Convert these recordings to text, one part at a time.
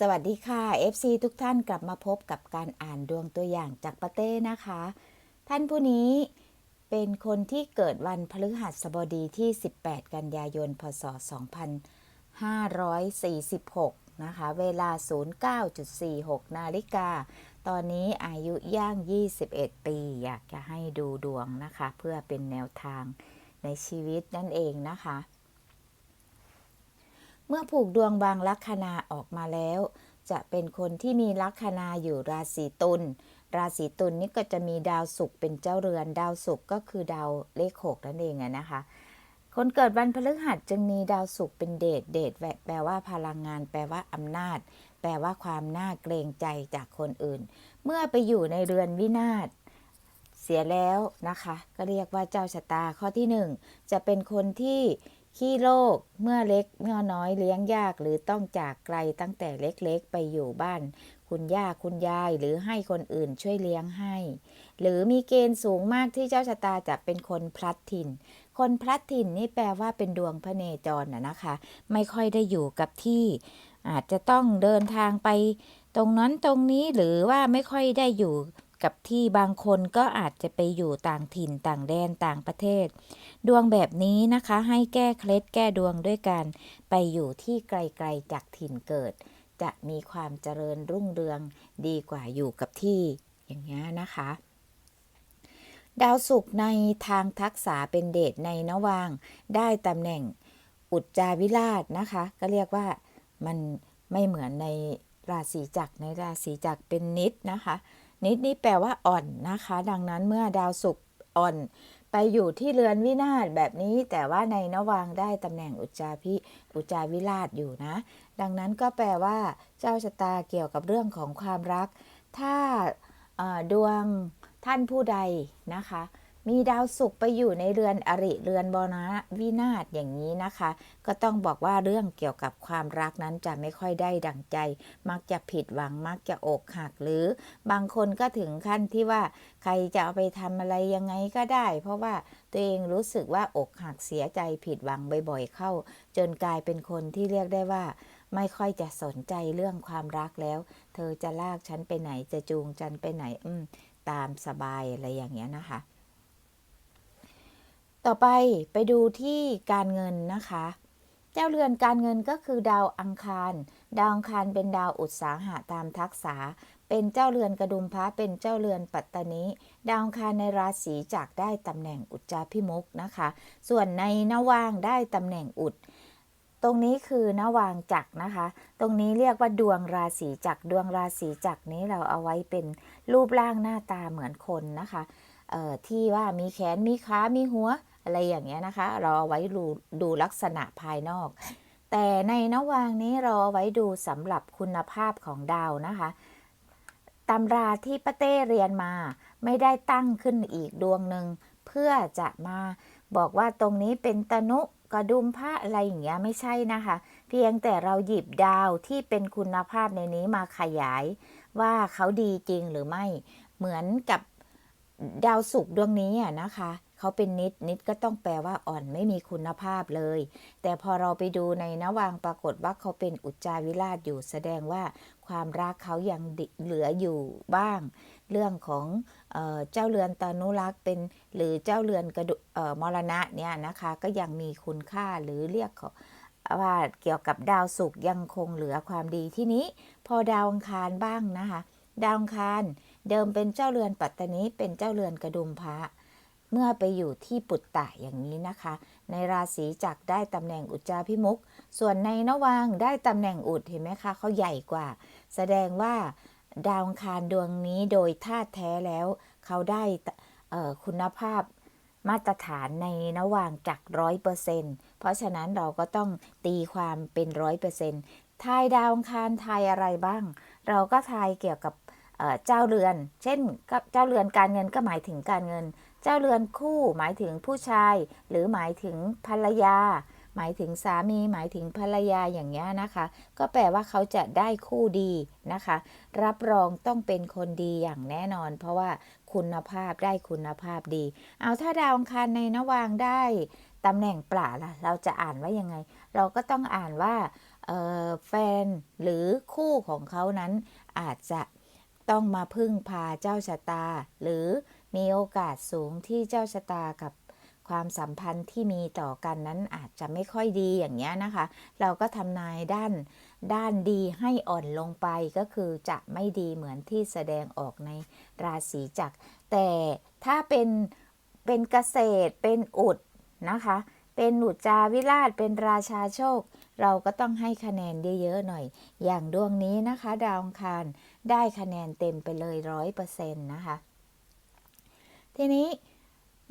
สวัสดีค่ะ FC ทุกท่านกลับมาพบกับการอ่านดวงตัวอย่างจากปาเต้นะคะ ท่านผู้นี้เป็นคนที่เกิดวันพฤหัสบดีที่ 18 กันยายน พศ 2546 นะคะ เวลา 09.46 นาฬิกา ตอนนี้อายุย่าง 21 ปี อยากจะให้ดูดวงนะคะ เพื่อเป็นแนวทางในชีวิตนั่นเองนะคะ เมื่อผูกดวงบางลัคนาออกมาแล้ว จะเป็นคนที่มีลัคนาอยู่ราศีตุลราศีตุลนี่ก็จะมีดาวศุกร์เป็นเจ้าเรือน ดาวศุกร์ก็คือดาวเลขหกนั่นเองนะคะ คนเกิดวันพฤหัสจึงมีดาวศุกร์เป็นเดชเดชแปลว่าพลังงาน แปลว่าอำนาจ แปลว่าความน่าเกรงใจจากคนอื่น เมื่อไปอยู่ในเรือนวินาศเสียแล้วนะคะ ก็เรียกว่าเจ้าชะตาข้อที่หนึ่งจะเป็นคนที่ ขี้โรคเมื่อเล็กเมื่อน้อยเลี้ยงยากหรือต้องจากไกลตั้งแต่เล็กๆ ไปอยู่บ้าน คุณย่าคุณยายหรือให้คนอื่นช่วยเลี้ยงให้ หรือมีเกณฑ์สูงมากที่เจ้าชะตาจะเป็นคนพลัดถิ่น คนพลัดถิ่นนี่แปลว่าเป็นดวงพระเนจรนะนะคะ ไม่ค่อยได้อยู่กับที่ อาจจะต้องเดินทางไป ตรงนั้นตรงนี้หรือว่าไม่ค่อยได้อยู่ กับที่บางคนก็อาจจะไปอยู่ต่างถิ่นต่างแดนต่างประเทศ ดวงแบบนี้นะคะให้แก้เคล็ดแก้ดวงด้วยการไปอยู่ที่ไกลๆจากถิ่นเกิด จะมีความเจริญรุ่งเรืองดีกว่าอยู่กับที่อย่างนี้นะคะ ดาวศุกร์ในทางทักษะเป็นเดชในนวาง ได้ตำแหน่งอุจจาวิราชนะคะ ก็เรียกว่ามันไม่เหมือนในราศีจักรในราศีจักรเป็นนิดนะคะ นิดนี่แปลว่าอ่อนนะคะ ดังนั้นเมื่อดาวศุกร์อ่อน ไปอยู่ที่เรือนวินาศแบบนี้ แต่ว่าในนวังได้ตำแหน่งอุจจาพิอุจจาวิราชอยู่นะ ดังนั้นก็แปลว่าเจ้าชะตาเกี่ยวกับเรื่องของความรัก ถ้าดวงท่านผู้ใดนะคะ มีดาวศุกร์ไปอยู่ในเรือนอริเรือนบนะวินาศอย่างนี้นะคะ ก็ต้องบอกว่าเรื่องเกี่ยวกับความรักนั้นจะไม่ค่อยได้ดังใจ มักจะผิดหวังมักจะอกหักหรือบางคนก็ถึงขั้นที่ว่าใครจะเอาไปทำอะไรยังไงก็ได้ เพราะว่าตัวเองรู้สึกว่าอกหักเสียใจผิดหวังบ่อยๆเข้า จนกลายเป็นคนที่เรียกได้ว่าไม่ค่อยจะสนใจเรื่องความรักแล้ว เธอจะลากฉันไปไหนจะจูงฉันไปไหน อืม ตามสบายอะไรอย่างเงี้ยนะคะ ต่อไปไปดูที่การเงินนะคะ เจ้าเรือนการเงินก็คือดาวอังคาร ดาวอังคารเป็นดาวอุตสาหะตามทักษะเป็นเจ้าเรือนกระดุมพระเป็นเจ้าเรือนปัตตานีดาวอังคารในราศีจักรได้ตำแหน่งอุจจาพิมุกนะคะ ส่วนในนวางได้ตำแหน่งอุด ตรงนี้คือนวางจักรนะคะ ตรงนี้เรียกว่าดวงราศีจักรดวงราศีจักรนี้เราเอาไว้เป็นรูปร่างหน้าตาเหมือนคนนะคะเอ่อที่ว่ามีแขนมีขา มีหัว อะไรอย่างเงี้ยนะคะ เราเอาไว้ดูดูลักษณะภายนอก แต่ในนวางนี้เราเอาไว้ดูสำหรับคุณภาพของดาวนะคะตำราที่ป้าเต้เรียนมาไม่ได้ตั้งขึ้นอีกดวงหนึ่งเพื่อจะมาบอกว่าตรงนี้เป็นตนุกระดุมพระอะไรอย่างเงี้ยไม่ใช่นะคะ เพียงแต่เราหยิบดาวที่เป็นคุณภาพในนี้มาขยาย ว่าเขาดีจริงหรือไม่ เหมือนกับดาวศุกร์ดวงนี้อะนะคะ เขาเป็นนิดนิดก็ต้องแปลว่าอ่อนไม่มีคุณภาพเลย แต่พอเราไปดูในนวางปรากฏว่าเขาเป็นอุจจาวิราชอยู่แสดงว่าความรักเขายังเหลืออยู่บ้าง เรื่องของเออเจ้าเรือนตานุรักษ์เป็นหรือเจ้าเรือนกระดุเอ่อมรณะเนี่ยนะคะก็ยังมีคุณค่าหรือเรียกเขาว่าเกี่ยวกับดาวศุกร์ยังคงเหลือความดีที่นี้ พอดาวอังคารบ้างนะคะ ดาวอังคารเดิมเป็นเจ้าเรือนปัตตานีเป็นเจ้าเรือนกระดุมพระ เมื่อไปอยู่ที่ปุตตะอย่างนี้นะคะ ในราศีจักได้ตำแหน่งอุจจาพิมุก ส่วนในนวางได้ตำแหน่งอุดเห็นไหมคะเขาใหญ่กว่า แสดงว่าดาวคารดวงนี้โดยธาตุแท้แล้ว เขาได้คุณภาพมาตรฐานในนวางจักร้อยเปอร์เซ็นต์เพราะฉะนั้นเราก็ต้องตีความเป็นร้อยเปอร์เซ็นต์ทายดาวคารทายอะไรบ้าง เราก็ทายเกี่ยวกับเจ้าเรือน เช่น เจ้าเรือนการเงินก็หมายถึงการเงิน จ้าเรือนคู่หมายถึงผู้ชาย หรือหมายถึงภรรยา หมายถึงสามี หมายถึงภรรยาอย่างเงี้ยนะคะ ก็แปลว่าเขาจะได้คู่ดีนะคะ รับรองต้องเป็นคนดีอย่างแน่นอน เพราะว่าคุณภาพได้คุณภาพดี เอาถ้าดาวอังคารในนวางได้ตำแหน่งปลาล่ะ เราจะอ่านว่ายังไง เราก็ต้องอ่านว่าแฟนหรือคู่ของเขานั้นอาจจะต้องมาพึ่งพาเจ้าชะตา หรือ มีโอกาสสูงที่เจ้าชะตากับความสัมพันธ์ที่มีต่อกันนั้นอาจจะไม่ค่อยดีอย่างเงี้ยนะคะ เราก็ทำนายด้านด้านดีให้อ่อนลงไปก็คือจะไม่ดีเหมือนที่แสดงออกในราศีจักรแต่ถ้าเป็นเป็นเกษตรเป็นอุดนะคะ เป็นอุจจาวิราชเป็นราชาโชค เราก็ต้องให้คะแนนเยอะๆหน่อย อย่างดวงนี้นะคะ ดาวอังคารได้คะแนนเต็มไปเลยร้อยเปอร์เซ็นต์นะคะ ทีนี้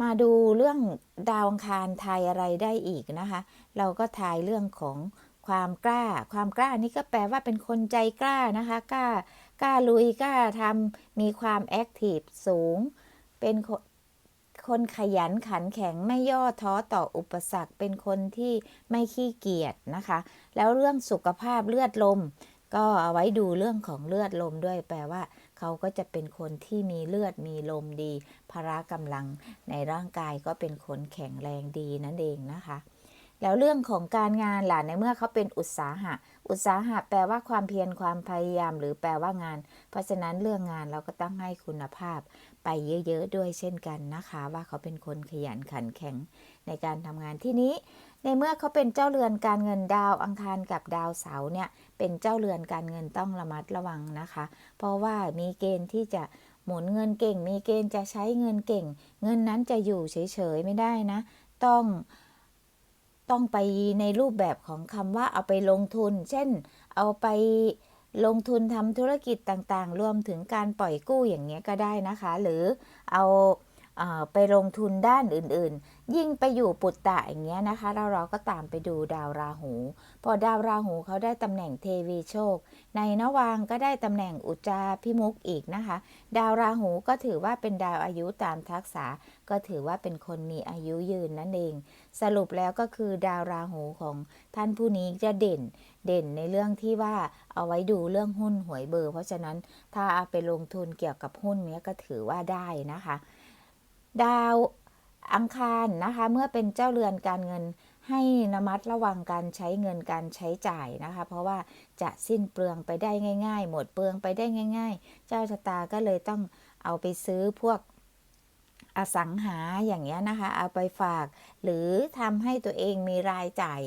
มาดูเรื่องดาวอังคารทายอะไรได้อีกนะคะ เราก็ทายเรื่องของความกล้า ความกล้านี่ก็แปลว่าเป็นคนใจกล้านะคะกล้ากล้าลุยกล้าทำมีความแอคทีฟสูง เป็นคนคนขยันขันแข็งไม่ย่อท้อต่ออุปสรรค เป็นคนที่ไม่ขี้เกียจนะคะ แล้วเรื่องสุขภาพเลือดลม ก็เอาไว้ดูเรื่องของเลือดลมด้วยแปลว่า เขาก็จะเป็นคนที่มีเลือดมีลมดี พละกำลังในร่างกายก็เป็นคนแข็งแรงดีนั่นเองนะคะ แล้วเรื่องของการงานล่ะในเมื่อเขาเป็นอุตสาหะ อุตสาหะแปลว่าความเพียรความพยายามหรือแปลว่างาน เพราะฉะนั้นเรื่องงานเราก็ต้องให้คุณภาพ ไปเยอะๆด้วยเช่นกันนะคะ ว่าเขาเป็นคนขยันขันแข็งในการทำงานที่นี้ ในเมื่อเขาเป็นเจ้าเรือนการเงินดาวอังคารกับดาวเสาร์เนี่ยเป็นเจ้าเรือนการเงินต้องระมัดระวังนะคะ เพราะว่ามีเกณฑ์ที่จะหมุนเงินเก่ง มีเกณฑ์จะใช้เงินเก่ง เงินนั้นจะอยู่เฉยๆไม่ได้นะ ต้องต้องไปในรูปแบบของคำว่าเอาไปลงทุน เช่น เอาไปลงทุนทำธุรกิจต่างๆ รวมถึงการปล่อยกู้อย่างเงี้ยก็ได้นะคะ หรือเอา ไปลงทุนด้านอื่นๆ ยิ่งไปอยู่ปุตตะอย่างเงี้ยนะคะแล้วเราก็ตามไปดูดาวราหู พอดาวราหูเขาได้ตำแหน่งเทวีโชค ในนวางก็ได้ตำแหน่งอุจจาพิมุกอีกนะคะ ดาวราหูก็ถือว่าเป็นดาวอายุตามทักษะ ก็ถือว่าเป็นคนมีอายุยืนนั่นเอง สรุปแล้วก็คือดาวราหูของท่านผู้นี้จะเด่นเด่นในเรื่องที่ว่าเอาไว้ดูเรื่องหุ้นหวยเบอร์ เพราะฉะนั้นถ้าเอาไปลงทุนเกี่ยวกับหุ้นเนี้ยก็ถือว่าได้นะคะ ดาวอังคารนะคะ เมื่อเป็นเจ้าเรือนการเงินให้ระมัดระวังการใช้เงินการใช้จ่ายนะคะ เพราะว่าจะสิ้นเปลืองไปได้ง่าย ๆ หมดเปลืองไปได้ง่าย ๆ เจ้าชะตาก็เลยต้องเอาไปซื้อพวกอสังหาอย่างเงี้ยนะคะ เอาไปฝาก หรือทำให้ตัวเองมีรายจ่าย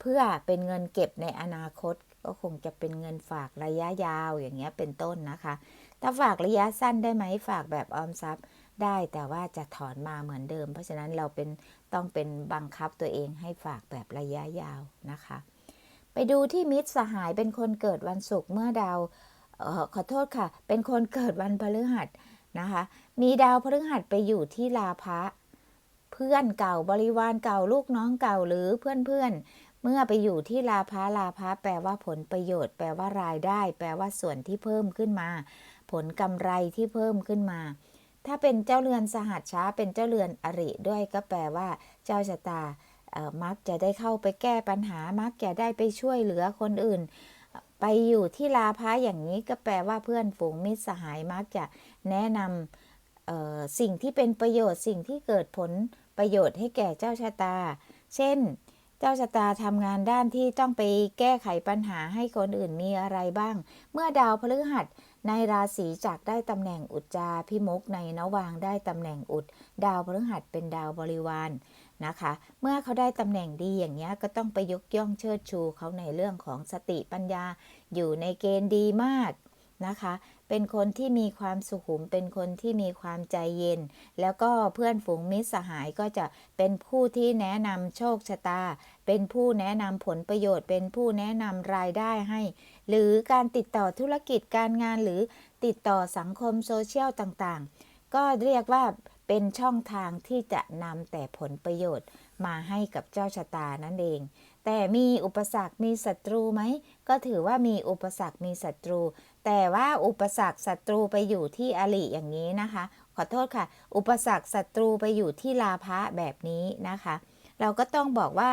เพื่อเป็นเงินเก็บในอนาคต ก็คงจะเป็นเงินฝากระยะยาวอย่างเงี้ยเป็นต้นนะคะ ถ้าฝากระยะสั้นได้ไหมฝากแบบออมทรัพย์ ได้แต่ว่าจะถอนมาเหมือนเดิม เพราะฉะนั้นเราเป็นต้องเป็นบังคับตัวเองให้ฝากแบบระยะยาวนะคะ ไปดูที่มิตรสหายเป็นคนเกิดวันศุกร์เมื่อดาวออขอโทษค่ะ เป็นคนเกิดวันพฤหัสนะคะ มีดาวพฤหัสไปอยู่ที่ลาภะเพื่อนเก่าบริวารเก่าลูกน้องเก่าหรือเพื่อนเพื่อนเมื่อไปอยู่ที่ลาภะลาภะแปลว่าผลประโยชน์ แปลว่ารายได้ แปลว่าส่วนที่เพิ่มขึ้นมา ผลกำไรที่เพิ่มขึ้นมา ถ้าเป็นเจ้าเรือนสหัสช้าเป็นเจ้าเรือนอริด้วยก็แปลว่า เจ้าชะตามักจะได้เข้าไปแก้ปัญหามักจะได้ไปช่วยเหลือคนอื่น ไปอยู่ที่ลาพะอย่างนี้ก็แปลว่าเพื่อนฝูงมิตรสหายมักจะแนะนำสิ่งที่เป็นประโยชน์สิ่งที่เกิดผลประโยชน์ให้แก่เจ้าชะตา เช่น เจ้าชะตาทำงานด้านที่ต้องไปแก้ไขปัญหาให้คนอื่นมีอะไรบ้าง เมื่อดาวพฤหัส ในราศีจักได้ตำแหน่งอุจจาพิมุกในนวางได้ตำแหน่งอุด ดาวพฤหัสเป็นดาวบริวารนะคะ เมื่อเขาได้ตำแหน่งดีอย่างนี้ก็ต้องไปยกย่องเชิดชูเขาในเรื่องของสติปัญญาอยู่ในเกณฑ์ดีมากนะคะ เป็นคนที่มีความสุขุม เป็นคนที่มีความใจเย็น แล้วก็เพื่อนฝูงมิตรสหายก็จะเป็นผู้ที่แนะนำโชคชะตา เป็นผู้แนะนำผลประโยชน์ เป็นผู้แนะนำรายได้ให้ หรือการติดต่อธุรกิจการงานหรือติดต่อสังคมโซเชียลต่างๆ ก็เรียกว่าเป็นช่องทางที่จะนำแต่ผลประโยชน์มาให้กับเจ้าชะตานั่นเอง แต่มีอุปสรรคมีศัตรูไหม ก็ถือว่ามีอุปสรรคมีศัตรู แต่ว่าอุปสรรคศัตรูไปอยู่ที่อริอย่างนี้นะคะ ขอโทษค่ะ อุปสรรคศัตรูไปอยู่ที่ลาภะแบบนี้นะคะ เราก็ต้องบอกว่า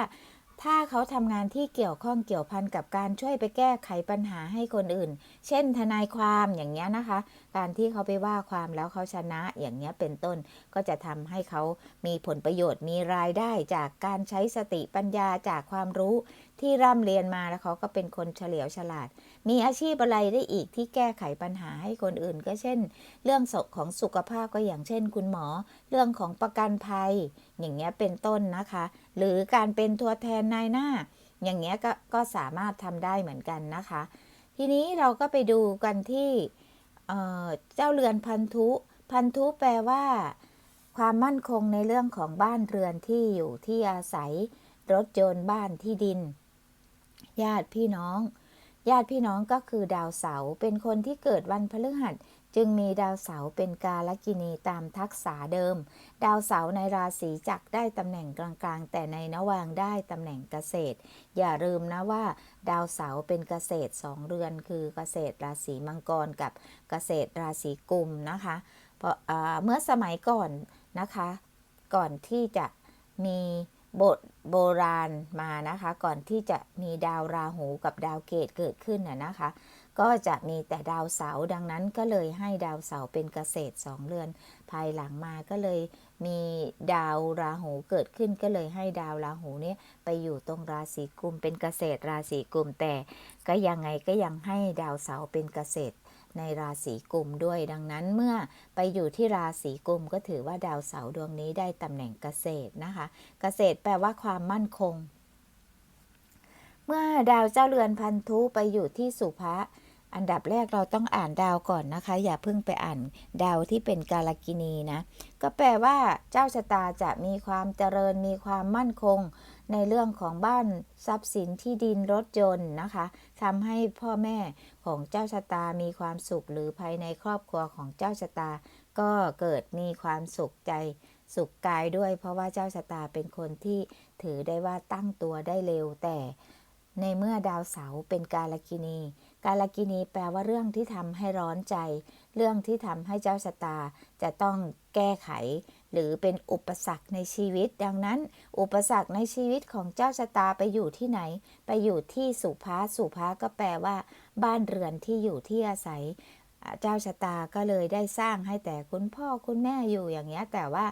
ถ้าเขาทำงานที่เกี่ยวข้องเกี่ยวพันกับการช่วยไปแก้ไขปัญหาให้คนอื่น เช่น ทนายความอย่างเงี้ยนะคะการที่เขาไปว่าความแล้วเขาชนะอย่างเงี้ยเป็นต้นก็จะทำให้เขามีผลประโยชน์มีรายได้จากการใช้สติปัญญาจากความรู้ที่ร่ำเรียนมาแล้วเขาก็เป็นคนเฉลียวฉลาด มีอาชีพอะไรได้อีกที่แก้ไขปัญหาให้คนอื่น ก็เช่น เรื่องศของสุขภาพก็อย่างเช่น คุณหมอ เรื่องของประกันภัย อย่างเงี้ยเป็นต้นนะคะ หรือการเป็นตัวแทนนายหน้า อย่างเงี้ยก็ก็สามารถทำได้เหมือนกันนะคะ ทีนี้เราก็ไปดูกันที่ เจ้าเรือนพันธุ พันธุแปลว่า ความมั่นคงในเรื่องของบ้านเรือนที่อยู่ที่อาศัย รถยนต์บ้านที่ดิน ญาติพี่น้อง ญาติพี่น้องก็คือดาวเสา เป็นคนที่เกิดวันพฤหัส จึงมีดาวเสาร์เป็นกาลกินีตามทักษะเดิม ดาวเสาร์ในราศีจักได้ตำแหน่งกลางๆ แต่ในนวางได้ตำแหน่งเกษตร อย่าลืมนะว่า ดาวเสาร์เป็นเกษตรสองเรือน คือเกษตรราศีมังกรกับเกษตรราศีกุมนะคะเพราะเมื่อสมัยก่อนนะคะ ก่อนที่จะมีบทโบราณมานะคะ ก่อนที่จะมีดาวราหูกับดาวเกตเกิดขึ้นน่ะนะคะ ก็จะมีแต่ดาวเสาร์ดังนั้นก็เลยให้ดาวเสาร์เป็นเกษตรสองเรือน ภายหลังมาก็เลยมีดาวราหูเกิดขึ้นก็เลยให้ดาวราหูเนี่ยไปอยู่ตรงราศีกุมเป็นเกษตรราศีกุมแต่ก็ยังไงก็ยังให้ดาวเสาร์เป็นเกษตรในราศีกุมด้วยดังนั้นเมื่อไปอยู่ที่ราศีกุมก็ถือว่าดาวเสาร์ดวงนี้ได้ตำแหน่งเกษตรนะคะ เกษตรแปลว่าความมั่นคง เมื่อดาวเจ้าเรือนพันธุไปอยู่ที่สุภะอันดับแรกเราต้องอ่านดาวก่อนนะคะ อย่าเพิ่งไปอ่านดาวที่เป็นกาลกินีนะ ก็แปลว่าเจ้าชะตาจะมีความเจริญมีความมั่นคง ในเรื่องของบ้านทรัพย์สินที่ดินรถยนต์นะคะทำให้พ่อแม่ของเจ้าชะตามีความสุข หรือภายในครอบครัวของเจ้าชะตา ก็เกิดมีความสุขใจสุขกายด้วย เพราะว่าเจ้าชะตาเป็นคนที่ถือได้ว่าตั้งตัวได้เร็วแต่ ในเมื่อดาวเสาร์เป็นกาลกินี กาลกินีแปลว่าเรื่องที่ทำให้ร้อนใจ เรื่องที่ทำให้เจ้าชะตาจะต้องแก้ไข หรือเป็นอุปสรรคในชีวิต ดังนั้น อุปสรรคในชีวิตของเจ้าชะตาไปอยู่ที่ไหน ไปอยู่ที่สุภาสุภาก็แปลว่า บ้านเรือนที่อยู่ที่อาศัยเจ้าชะตาก็เลยได้สร้างให้แต่คุณพ่อคุณแม่อยู่อย่างเงี้ยแต่ว่า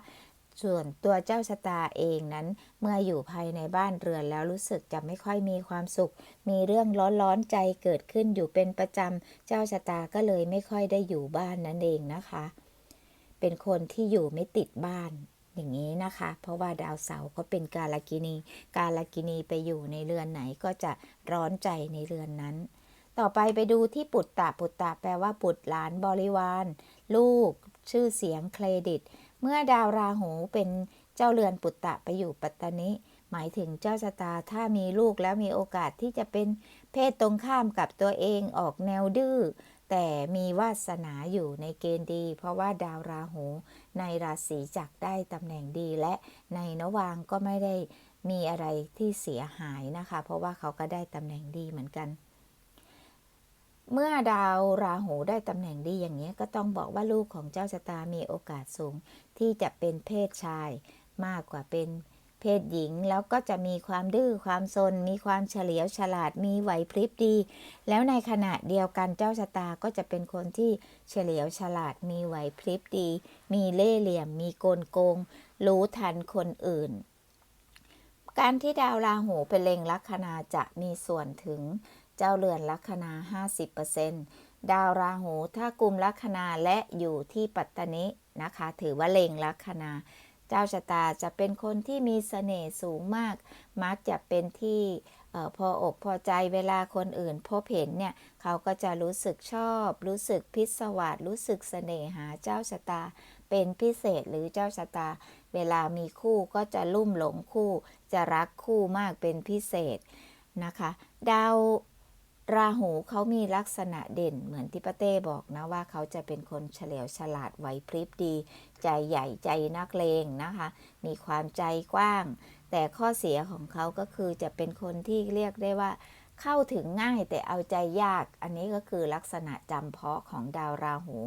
ส่วนตัวเจ้าชะตาเองนั้น เมื่ออยู่ภายในบ้านเรือนแล้วรู้สึกจะไม่ค่อยมีความสุข มีเรื่องร้อนๆใจเกิดขึ้นอยู่เป็นประจำ เจ้าชะตาก็เลยไม่ค่อยได้อยู่บ้านนั่นเองนะคะ เป็นคนที่อยู่ไม่ติดบ้านอย่างนี้นะคะ เพราะว่าดาวเสาร์เขาเป็นกาลกินี กาลกินีไปอยู่ในเรือนไหนก็จะร้อนใจในเรือนนั้น ต่อไปไปดูที่ปุตตะปุตตะแปลว่าบุตหลานบริวาร ลูก ชื่อเสียงเครดิต เมื่อดาวราหูเป็นเจ้าเรือนปุตตะไปอยู่ปัตตนิหมายถึงเจ้าชะตาถ้ามีลูกแล้วมีโอกาสที่จะเป็นเพศตรงข้ามกับตัวเองออกแนวดื้อแต่มีวาสนาอยู่ในเกณฑ์ดี เพราะว่าดาวราหู ในราศีจักได้ตำแหน่งดีและในนวางก็ไม่ได้มีอะไรที่เสียหายนะคะ เพราะว่าเขาก็ได้ตำแหน่งดีเหมือนกัน เมื่อดาวราหูได้ตำแหน่งดีอย่างนี้ก็ต้องบอกว่าลูกของเจ้าชะตามีโอกาสสูง ที่จะเป็นเพศชาย มากกว่าเป็นเพศหญิง แล้วก็จะมีความดื้อความซน มีความเฉลียวฉลาดมีไหวพริบดี แล้วในขณะเดียวกันเจ้าชะตาก็จะเป็นคนที่เฉลียวฉลาดมีไหวพริบดี มีเล่ห์เหลี่ยม มีโกลโกง รู้ทันคนอื่น การที่ดาวราหูเป็นเล็งลัคนาจะมีส่วนถึง เจ้าเรือนลัคนา 50%ดาวราหูถ้ากลุ่มลัคนาและอยู่ที่ปัตตานินะคะ ถือว่าเลงลัคนา เจ้าชะตาจะเป็นคนที่มีเสน่ห์สูงมาก มักจะเป็นที่ออพออกพอใจเวลาคนอื่นพบเห็นเนี่ย เขาก็จะรู้สึกชอบ รู้สึกพิศวาสรู้สึกเสน่หาเจ้าชะตา เป็นพิเศษหรือเจ้าชะตา เวลามีคู่ก็จะลุ่มหลงคู่ จะรักคู่มากเป็นพิเศษนะคะ ดาว ราหูเขามีลักษณะเด่นเหมือนที่ป้าเต้บอกนะว่าเขาจะเป็นคนเฉลียวฉลาดไหวพริบดี ใจใหญ่ใจนักเลงนะคะ มีความใจกว้าง แต่ข้อเสียของเขาก็คือจะเป็นคนที่เรียกได้ว่า เข้าถึงง่ายแต่เอาใจยาก อันนี้ก็คือลักษณะจำเพาะของดาวราหู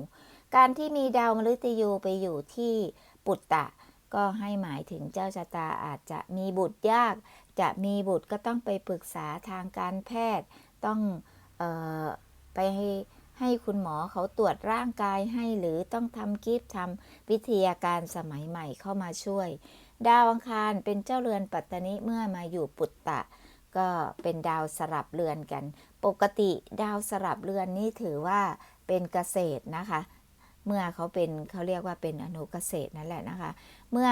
การที่มีดาวมฤตยูไปอยู่ที่ปุตตะ ก็ให้หมายถึงเจ้าชะตาอาจจะมีบุตรยาก จะมีบุตรก็ต้องไปปรึกษาทางการแพทย์ ต้องออไปให้ให้คุณหมอเขาตรวจร่างกายให้หรือต้องทำกิฟทำวิทยาการสมัยใหม่เข้ามาช่วย ดาวอังคารเป็นเจ้าเรือนปัตตนิเมื่อมาอยู่ปุตตะ ก็เป็นดาวสลับเรือนกัน ปกติดาวสลับเรือนนี่ถือว่าเป็นเกษตรนะคะ เมื่อเขาเป็นเขาเรียกว่าเป็นอนุเกษตรนั่นแหละนะคะ เมื่อ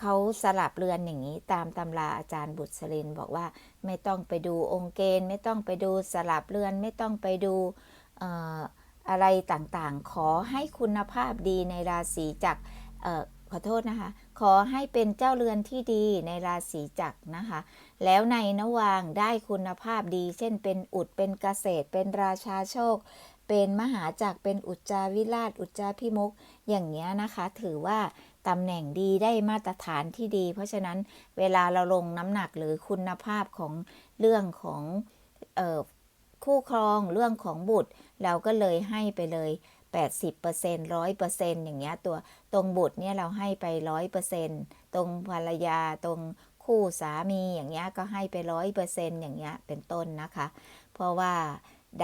เขาสลับเรือนอย่างนี้ตามตำราอาจารย์บุตรสลินบอกว่า ไม่ต้องไปดูองค์เกณฑ์ ไม่ต้องไปดูสลับเรือน ไม่ต้องไปดูอะไรต่างๆ ขอให้คุณภาพดีในราศีจักรขอโทษนะคะ ขอให้เป็นเจ้าเรือนที่ดีในราศีจักรนะคะ แล้วในนวางได้คุณภาพดี เช่นเป็นอุดเป็นเกษตร เป็นราชาโชค เป็นมหาจักรเป็นอุจจาวิราช อุจจาพิมุกอย่างเงี้ยนะคะ ถือว่า ตำแหน่งดีได้มาตรฐานที่ดี เพราะฉะนั้นเวลาเราลงน้ำหนักหรือคุณภาพของเรื่องของออคู่ครองเรื่องของบุตร เราก็เลยให้ไปเลย 80% 100%อย่างเงี้ยตัวตรงบุตรเนี่ยเราให้ไป 100%ตรงภรรยาตรงคู่สามีอย่างเงี้ยก็ให้ไป 100%อย่างเงี้ยเป็นต้นนะคะ เพราะว่า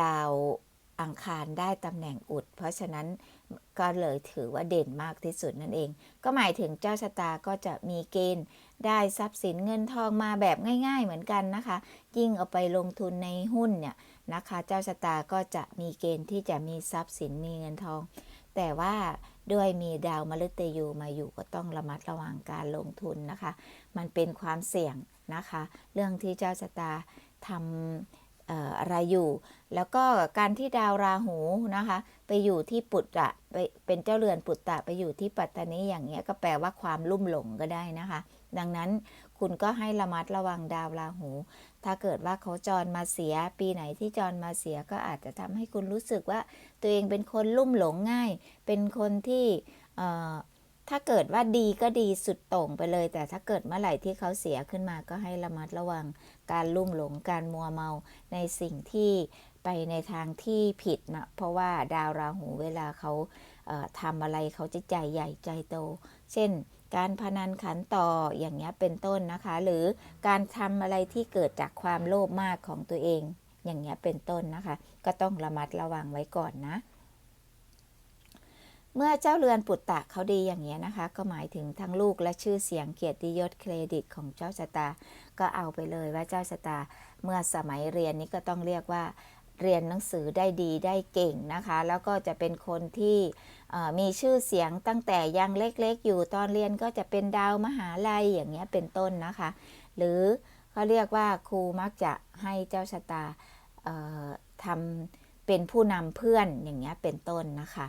ดาวอังคารได้ตำแหน่งอุด เพราะฉะนั้น ก็เลยถือว่าเด่นมากที่สุดนั่นเอง ก็หมายถึงเจ้าชะตาก็จะมีเกณฑ์ได้ทรัพย์สินเงินทองมาแบบง่าย ๆ เหมือนกันนะคะ ยิ่งเอาไปลงทุนในหุ้นเนี่ยนะคะ เจ้าชะตาก็จะมีเกณฑ์ที่จะมีทรัพย์สินมีเงินทอง แต่ว่าด้วยมีดาวมฤตยูมาอยู่ก็ต้องระมัดระวังการลงทุนนะคะ มันเป็นความเสี่ยงนะคะ เรื่องที่เจ้าชะตาทำ อะไรอยู่ แล้วก็การที่ดาวราหูนะคะ ไปอยู่ที่ปุตตะไปเป็นเจ้าเรือนปุตตะไปอยู่ที่ปัตตานีอย่างเงี้ยก็แปลว่าความลุ่มหลงก็ได้นะคะ ดังนั้นคุณก็ให้ระมัดระวังดาวราหู ถ้าเกิดว่าเขาจรมาเสีย ปีไหนที่จรมาเสียก็อาจจะทำให้คุณรู้สึกว่าตัวเองเป็นคนลุ่มหลงง่าย เป็นคนที่ ถ้าเกิดว่าดีก็ดีสุดโต่งไปเลย แต่ถ้าเกิดเมื่อไหร่ที่เขาเสียขึ้นมาก็ให้ระมัดระวังการลุ่มหลงการมัวเมาในสิ่งที่ไปในทางที่ผิดนะเพราะว่าดาวราหูเวลาเขาเทำอะไรเขาจะใจใหญ่ใจโต เช่น การพนันขันต่ออย่างเงี้ยเป็นต้นนะคะ หรือการทำอะไรที่เกิดจากความโลภมากของตัวเอง อย่างเงี้ยเป็นต้นนะคะ ก็ต้องระมัดระวังไว้ก่อนนะ เมื่อเจ้าเรือนปุตตะเขาดีอย่างเงี้ยนะคะ ก็หมายถึงทั้งลูกและชื่อเสียงเกียรติยศเครดิตของเจ้าชะตา ก็เอาไปเลยว่าเจ้าชะตา เมื่อสมัยเรียนนี้ก็ต้องเรียกว่าเรียนหนังสือได้ดีได้เก่งนะคะ แล้วก็จะเป็นคนที่มีชื่อเสียงตั้งแต่ยังเล็กๆ อยู่ตอนเรียนก็จะเป็นดาวมหาลัยอย่างเงี้ยเป็นต้นนะคะ หรือเขาเรียกว่าครูมักจะให้เจ้าชะตาทำเป็นผู้นำเพื่อนอย่างเงี้ยเป็นต้นนะคะ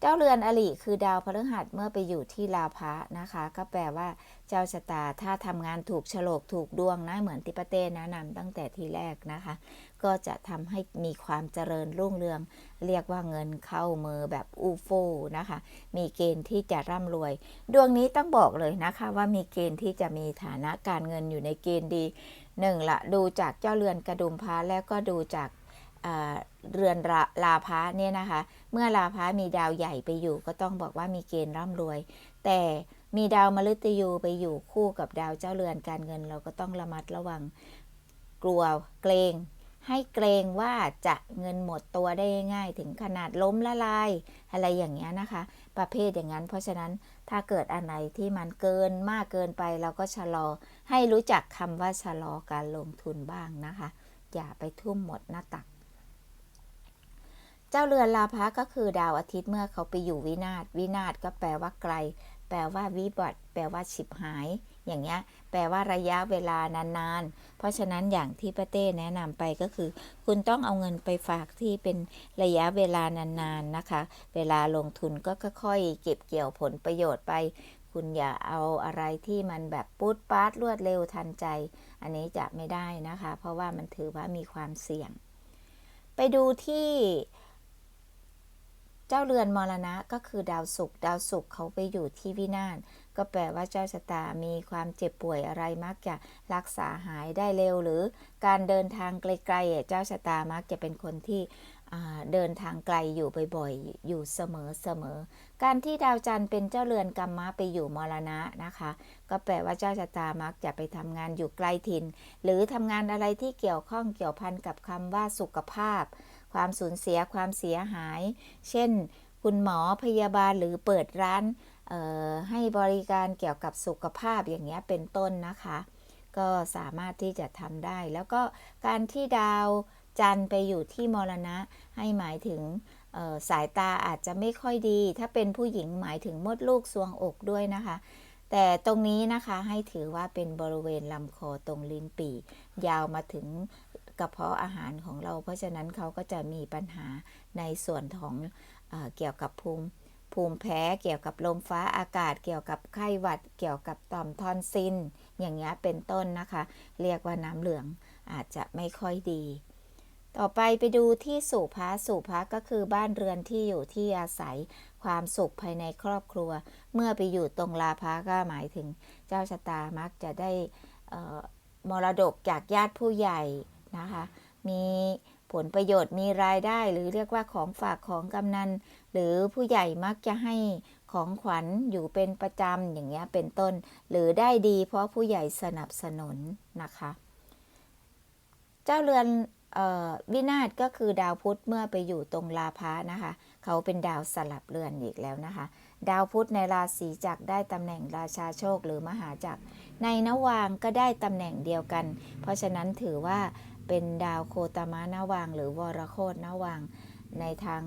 เจ้าเรือนอลิคือดาวพฤหัสเมื่อไปอยู่ที่ลาภะนะคะ ก็แปลว่า เจ้าชะตาถ้าทำงานถูกฉลกถูกดวงนะเหมือนที่ปเต้แนะนำตั้งแต่ทีแรกนะคะ ก็จะทำให้มีความเจริญรุ่งเรือง เรียกว่าเงินเข้ามือแบบอูฟูนะคะ มีเกณฑ์ที่จะร่ำรวย ดวงนี้ต้องบอกเลยนะคะว่ามีเกณฑ์ที่จะมีฐานะการเงินอยู่ในเกณฑ์ดีหนึ่งละดูจากเจ้าเรือนกระดุมพระแล้วก็ดูจาก เรือนราลาพะเนี่ยนะคะ เมื่อลาพะมีดาวใหญ่ไปอยู่ ก็ต้องบอกว่ามีเกณฑ์ร่ำรวย แต่มีดาวมฤตยูไปอยู่คู่กับดาวเจ้าเรือนการเงิน เราก็ต้องระมัดระวังกลัวเกรง ให้เกรงว่าจะเงินหมดตัวได้ง่ายถึงขนาดล้มละลายอะไรอย่างเงี้ยนะคะ ประเภทอย่างนั้น เพราะฉะนั้นถ้าเกิดอันไหนที่มันเกินมากเกินไปเราก็ชะลอ ให้รู้จักคำว่าชะลอการลงทุนบ้างนะคะ อย่าไปทุ่มหมดหน้าตัก จ้าเรือนลาภะก็คือดาวอาทิตย์เมื่อเขาไปอยู่วินาศวินาศก็แปลว่าไกล แปลว่าวิบัติแปลว่าฉิบหาย อย่างเงี้ยแปลว่าระยะเวลานานๆ เพราะฉะนั้นอย่างที่ป้าเต้แนะนำไปก็คือ คุณต้องเอาเงินไปฝากที่เป็นระยะเวลานานๆนะคะ เวลาลงทุนก็ค่อยๆเก็บเกี่ยวผลประโยชน์ไป คุณอย่าเอาอะไรที่มันแบบปุ๊ดป๊าดรวดเร็วทันใจ อันนี้จะไม่ได้นะคะ เพราะว่ามันถือว่ามีความเสี่ยง ไปดูที่ เจ้าเรือนมรณะก็คือดาวศุกร์ดาวศุกร์เขาไปอยู่ที่วินาศก็แปลว่าเจ้าชะตามีความเจ็บป่วยอะไรมักจะรักษาหายได้เร็ว หรือการเดินทางไกลๆเจ้าชะตามักจะเป็นคนที่ เดินทางไกลอยู่บ่อยๆ อยู่เสมอเสมอ การที่ดาวจันทร์เป็นเจ้าเรือนกรรมะไปอยู่มรณะนะคะ ก็แปลว่าเจ้าชะตามักจะไปทำงานอยู่ไกลถิ่น หรือทำงานอะไรที่เกี่ยวข้องเกี่ยวพันกับคำว่าสุขภาพ ความสูญเสียความเสียหาย เช่น คุณหมอพยาบาลหรือเปิดร้านให้บริการเกี่ยวกับสุขภาพอย่างเงี้ยเป็นต้นนะคะ ก็สามารถที่จะทำได้ แล้วก็การที่ดาว จันไปอยู่ที่มรณะ ให้หมายถึงสายตาอาจจะไม่ค่อยดี ถ้าเป็นผู้หญิงหมายถึงมดลูกซวงอกด้วยนะคะ แต่ตรงนี้นะคะให้ถือว่าเป็นบริเวณลำคอตรงลิ้นปี่ยาวมาถึงกระเพาะอาหารของเรา เพราะฉะนั้นเขาก็จะมีปัญหาในส่วนของเออเกี่ยวกับภูมิภูมิแพ้เกี่ยวกับลมฟ้าอากาศ เกี่ยวกับไข้หวัด เกี่ยวกับต่อมทอนซิลอย่างเงี้ยเป็นต้นนะคะ เรียกว่าน้ำเหลืองอาจจะไม่ค่อยดี ต่อไปไปดูที่สุภาสุภาก็คือบ้านเรือนที่อยู่ที่อาศัยความสุขภายในครอบครัว เมื่อไปอยู่ตรงลาภาก็หมายถึงเจ้าชะตามักจะได้มรดกจากญาติผู้ใหญ่นะคะ มีผลประโยชน์มีรายได้หรือเรียกว่าของฝากของกำนัน หรือผู้ใหญ่มักจะให้ของขวัญอยู่เป็นประจำอย่างเงี้ยเป็นต้น หรือได้ดีเพราะผู้ใหญ่สนับสนุนนะคะ เจ้าเรือน วินาศก็คือดาวพุธเมื่อไปอยู่ตรงลาภะนะคะ เขาเป็นดาวสลับเรือนอีกแล้วนะคะ ดาวพุธในราศีจักรได้ตำแหน่งราชาโชคหรือมหาจักรในนวางก็ได้ตำแหน่งเดียวกัน เพราะฉะนั้นถือว่าเป็นดาวโคตมะนวาง หรือวรโคตนวางในทาง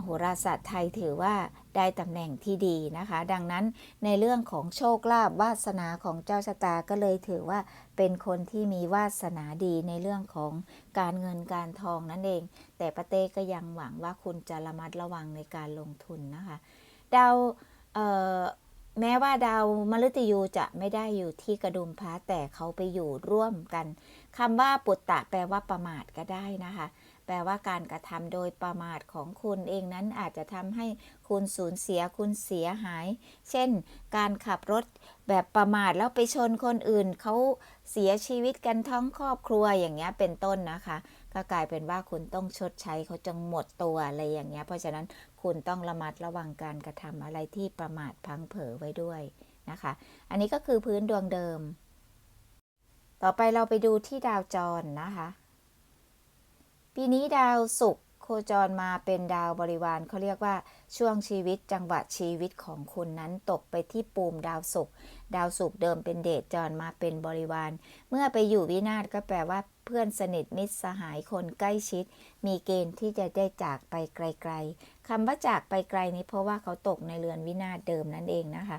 โหราศาสตร์ไทยถือว่า ได้ตำแหน่งที่ดีนะคะ ดังนั้นในเรื่องของโชคลาภวาสนาของเจ้าชะตาก็เลยถือว่าเป็นคนที่มีวาสนาดีในเรื่องของการเงินการทองนั่นเอง แต่ปะเต้ก็ยังหวังว่าคุณจะระมัดระวังในการลงทุนนะคะดาวแม้ว่าดาวมฤตยูจะไม่ได้อยู่ที่กระดุมพระแต่เขาไปอยู่ร่วมกันคำว่าปุตตะแปลว่าประมาทก็ได้นะคะ แปลว่าการกระทำโดยประมาทของคุณเองนั้นอาจจะทำให้คุณสูญเสียคุณเสียหาย เช่น การขับรถแบบประมาทแล้วไปชนคนอื่นเขาเสียชีวิตกันทั้งครอบครัวอย่างเงี้ยเป็นต้นนะคะ ก็กลายเป็นว่าคุณต้องชดใช้เขาจนหมดตัวอะไรอย่างเงี้ยเพราะฉะนั้นคุณต้องระมัดระวังการกระทำอะไรที่ประมาทพังเผลอไว้ด้วยนะคะ อันนี้ก็คือพื้นดวงเดิม ต่อไปเราไปดูที่ดาวจรนะคะ ปีนี้ดาวศุกร์โคจรมาเป็นดาวบริวารเขาเรียกว่าช่วงชีวิตจังหวะชีวิตของคุณนั้นตกไปที่ปูมดาวศุกร์ดาวศุกร์เดิมเป็นเดชจรมาเป็นบริวาร เมื่อไปอยู่วินาศก็แปลว่าเพื่อนสนิทมิตรสหายคนใกล้ชิด มีเกณฑ์ที่จะได้จากไปไกล ๆคำว่าจากไปไกลนี้เพราะว่าเขาตกในเรือนวินาศเดิมนั่นเองนะคะ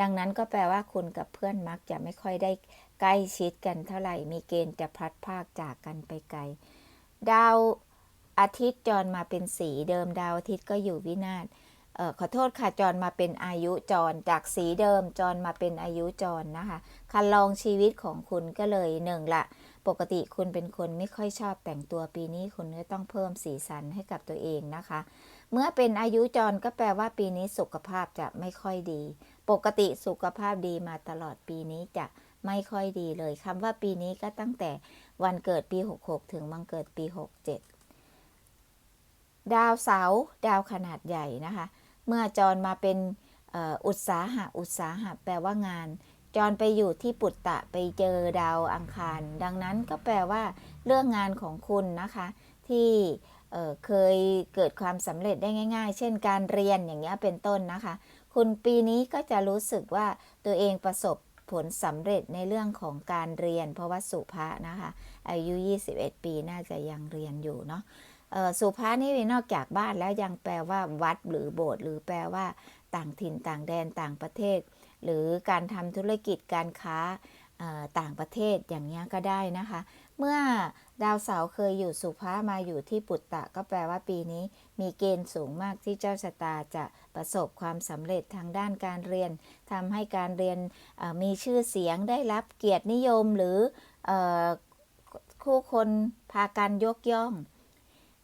ดังนั้นก็แปลว่าคุณกับเพื่อนมักจะไม่ค่อยได้ใกล้ชิดกันเท่าไหร่มีเกณฑ์จะพลัดพรากจากกันไปไกล ดาวอาทิตย์จรมาเป็นสีเดิมดาวอาทิตย์ก็อยู่วินาศออขอโทษค่ะจรมาเป็นอายุจรจากสีเดิมจรมาเป็นอายุจรนะคะคันลองชีวิตของคุณก็เลยหนึ่งละ ปกติคุณเป็นคนไม่ค่อยชอบแต่งตัวปีนี้คุณก็ต้องเพิ่มสีสันให้กับตัวเองนะคะ เมื่อเป็นอายุจรก็แปลว่าปีนี้สุขภาพจะไม่ค่อยดี ปกติสุขภาพดีมาตลอดปีนี้จะ ไม่ค่อยดีเลยคำว่าปีนี้ก็ตั้งแต่วันเกิดปี 66 ถึงวันเกิดปี 67 ดาวเสาดาวขนาดใหญ่นะคะ เมื่อจรมาเป็นอุตสาหะอุตสาหะแปลว่างาน จรไปอยู่ที่ปุตตะไปเจอดาวอังคาร ดังนั้นก็แปลว่า เรื่องงานของคุณนะคะ ที่เเคยเกิดความสำเร็จได้ง่าย ๆ เช่นการเรียนอย่างเงี้ยเป็นต้นนะคะ คุณปีนี้ก็จะรู้สึกว่าตัวเองประสบ ผลสำเร็จในเรื่องของการเรียน เพราะว่าสุภานะคะ อายุ 21 ปีน่าจะยังเรียนอยู่เนาะสุภานี่นอกจากบ้านแล้วยังแปลว่าวัดหรือโบสถ์หรือแปลว่า ต่างถิ่นต่างแดนต่างประเทศ หรือการทำธุรกิจการค้าต่างประเทศอย่างนี้ยก็ได้นะคะ เมื่อดาวเสาร์เคยอยู่สุภามาอยู่ที่ปุตตะ ก็แปลว่าปีนี้ มีเกณฑ์สูงมากที่เจ้าชะตาจะประสบความสำเร็จทางด้านการเรียนทำให้การเรียนมีชื่อเสียงได้รับเกียรตินิยมหรือเอ่อคู่คนพากันยกย่อง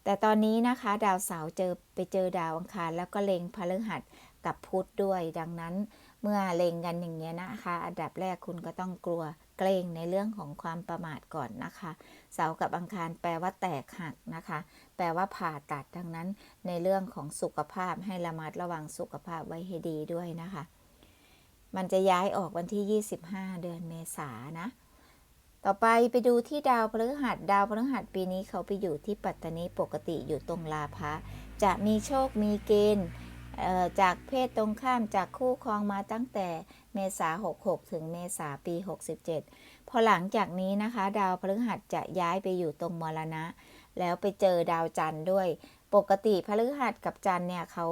แต่ตอนนี้นะคะ ดาวเสาร์เจอไปเจอดาวอังคาร แล้วก็เล็งพฤหัสกับพุธด้วย ดังนั้นเมื่อเล็งกันอย่างเงี้ยนะคะ อันดับแรกคุณก็ต้องกลัว เกรงในเรื่องของความประมาทก่อนนะคะ เสากับอังคารแปลว่าแตกหักนะคะ แปลว่าผ่าตัดดังนั้นในเรื่องของสุขภาพให้ระมัดระวังสุขภาพไว้ให้ดีด้วยนะคะ มันจะย้ายออกวันที่ 25 เดือนเมษานะ ต่อไปไปดูที่ดาวพฤหัสดาวพฤหัสปีนี้เขาไปอยู่ที่ปัตตานีปกติอยู่ตรงลาภะจะมีโชคมีเกณฑ์ จากเพศตรงข้ามจากคู่ครองมาตั้งแต่เมษา 66 ถึงเมษาปี 67 พอหลังจากนี้นะคะ ดาวพฤหัสจะย้ายไปอยู่ตรงมรณะ แล้วไปเจอดาวจันทร์ด้วย ปกติพฤหัสกับจันทร์เนี่ยเขา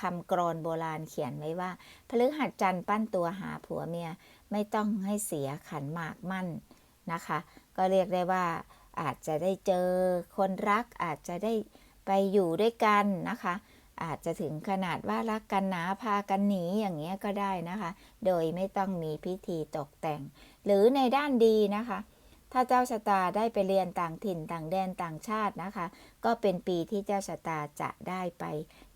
คำกรอนโบราณเขียนไว้ว่าพฤหัสจันทร์ปั้นตัวหาผัวเมียไม่ต้องให้เสียขันหมากมั่นนะคะ ก็เรียกได้ว่าอาจจะได้เจอคนรักอาจจะได้ไปอยู่ด้วยกันนะคะ อาจจะถึงขนาดว่ารักกันหนาพากันหนีอย่างเงี้ยก็ได้นะคะ โดยไม่ต้องมีพิธีตกแต่ง หรือในด้านดีนะคะ ถ้าเจ้าชะตาได้ไปเรียนต่างถิ่นต่างแดนต่างชาตินะคะ ก็เป็นปีที่เจ้าชะตาจะได้ไป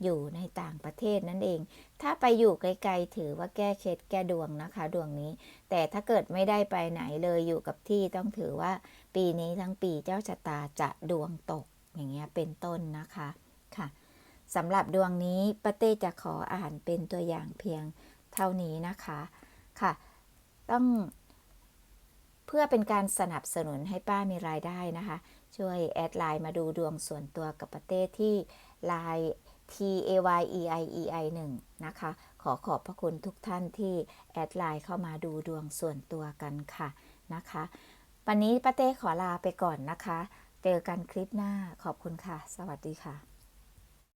อยู่ในต่างประเทศนั่นเอง ถ้าไปอยู่ไกลๆถือว่าแก้เคล็ดแก้ดวงนะคะ ดวงนี้ แต่ถ้าเกิดไม่ได้ไปไหนเลยอยู่กับที่ต้องถือว่า ปีนี้ทั้งปีเจ้าชะตาจะดวงตกอย่างเงี้ยเป็นต้นนะคะค่ะ สำหรับดวงนี้ป้าเต้จะขออ่านเป็นตัวอย่างเพียงเท่านี้นะคะค่ะ ต้องเพื่อเป็นการสนับสนุนให้ป้ามีรายได้นะคะ ช่วยแอดไลน์มาดูดวงส่วนตัวกับป้าเต้ที่ไลน์ T A Y E I E I 1นะคะ ขอขอบพระคุณทุกท่านที่แอดไลน์เข้ามาดูดวงส่วนตัวกันค่ะนะคะ วันนี้ป้าเต้ขอลาไปก่อนนะคะ เจอกันคลิปหน้าขอบคุณค่ะ สวัสดีค่ะ